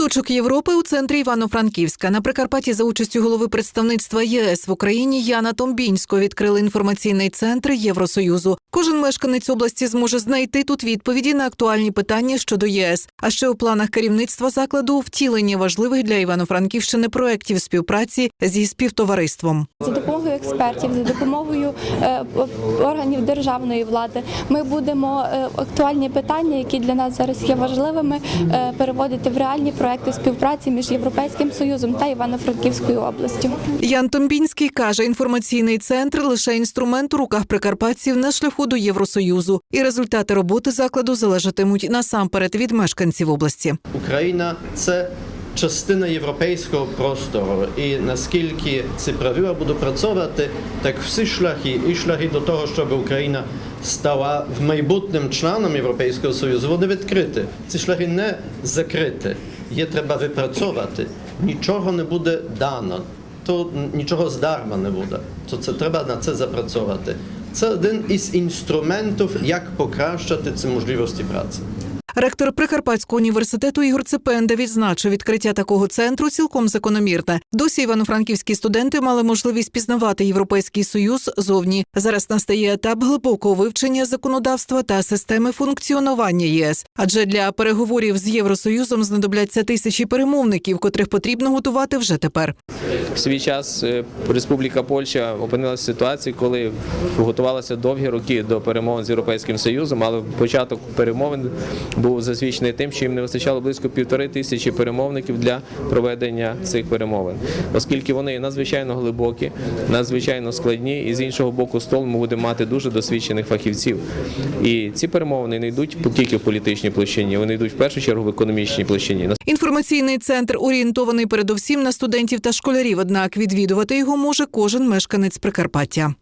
Куточок Європи у центрі Івано-Франківська на Прикарпатті за участю голови представництва ЄС в Україні Яна Томбінсько відкрили інформаційний центр Євросоюзу. Кожен мешканець області зможе знайти тут відповіді на актуальні питання щодо ЄС. А ще у планах керівництва закладу втілення важливих для Івано-Франківщини проєктів співпраці зі співтовариством. За допомогою експертів, за допомогою е, органів державної влади, ми будемо е, актуальні питання, які для нас зараз є важливими, е, переводити в реальні проекти співпраці між Європейським Союзом та Івано-Франківською областю. Ян Томбінський каже, інформаційний центр лише інструмент у руках прикарпатців на шляху до Євросоюзу, і результати роботи закладу залежатимуть насамперед від мешканців області. Україна це частина європейського простору. І наскільки ці правила будуть працювати, так всі шляхи і шляхи до того, щоб Україна стала в майбутнім членом Європейського Союзу, вони відкриті. Ці шляхи не закриті. Є треба випрацьовувати. Нічого не буде дано. То нічого здарма не буде. То це треба на це запрацьовувати. Це один із інструментів, як покращити ці можливості праці. Ректор Прикарпатського університету Ігор Цепенда відзначив, відкриття такого центру цілком закономірне. Досі івано-франківські студенти мали можливість пізнавати європейський союз зовні. Зараз настає етап глибокого вивчення законодавства та системи функціонування ЄС. Адже для переговорів з Євросоюзом знадобляться тисячі перемовників, котрих потрібно готувати вже тепер. В свій час е, Республіка Польща опинилася в ситуації, коли готувалася довгі роки до перемовин з Європейським Союзом, але початок перемовин був засвідчений тим, що їм не вистачало близько півтори тисячі перемовників для проведення цих перемовин, оскільки вони надзвичайно глибокі, надзвичайно складні, і з іншого боку столу ми будемо мати дуже досвідчених фахівців. І ці перемовини не йдуть тільки в політичній площині, вони йдуть в першу чергу в економічній площині. Інформаційний центр орієнтований передовсім на студентів та школярів. Однак відвідувати його може кожен мешканець Прикарпаття.